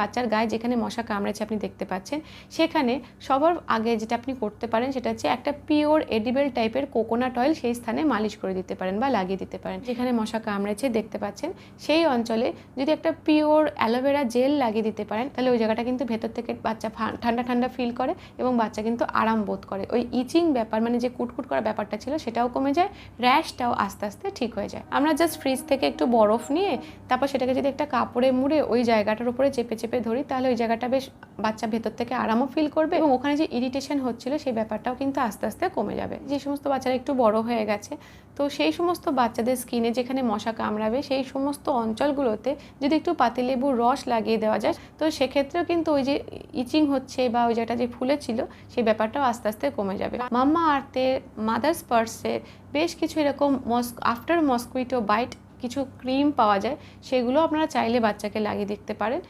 বাচ্চার গায়ে যেখানে মশা কামড়েছে আপনি দেখতে পাচ্ছেন, সেখানে সবার আগে যেটা আপনি করতে পারেন সেটা হচ্ছে একটা pure edible type coconut oil সেই স্থানে মালিশ করে দিতে পারেন বা লাগিয়ে দিতে পারেন। যেখানে মশা কামড়েছে দেখতে পাচ্ছেন, সেই অঞ্চলে যদি একটা পিওর অ্যালোভেরা জেল লাগিয়ে দিতে পারেন, তাহলে ওই জায়গাটা কিন্তু ভেতর থেকে বাচ্চা ঠান্ডা ঠান্ডা ফিল করে এবং বাচ্চা কিন্তু আরাম বোধ করে। ওই ইচিং ব্যাপার মানে যে কুটকুট করা ব্যাপারটা ছিল সেটাও কমে যায়, র্যাশটাও আস্তে আস্তে ঠিক হয়ে যায়। আমরা জাস্ট ফ্রিজ থেকে একটু বরফ নিয়ে, তারপর সেটাকে যদি একটা কাপড়ে মুড়ে ওই জায়গাটার উপরে চেপে চেপে ধরি, তাহলে ওই জায়গাটা বেশ বাচ্চা ভেতর থেকে আরামও ফিল করবে এবং ওখানে যে ইরিটেশন হচ্ছিল সেই ব্যাপারটাও কিন্তু আস্তে আস্তে কমে যাবে। যে সমস্ত বাচ্চারা একটু বড় হয়ে গেছে, তো সেই সমস্ত বাচ্চাদের স্কিনে যেখানে মশা কামড়াবে, সেই সমস্ত অঞ্চলগুলোতে যদি একটু পাতিলেবুর রস লাগিয়ে দেওয়া যায়, তো সেক্ষেত্রেও কিন্তু ওই যে ইচিং হচ্ছে বা ওই জায়গাটা যে ফুলেছিল, সেই ব্যাপারটাও আস্তে আস্তে কমে যাবে। মাম্মা আর্থে মাদার্স পার্সে বেশ কিছু এরকম মস আফটার মস্কুইটো বাইট কিছু ক্রিম পাওয়া যায়, সেগুলো আপনারা চাইলে বাচ্চাকে লাগিয়ে দেখতে পারেন।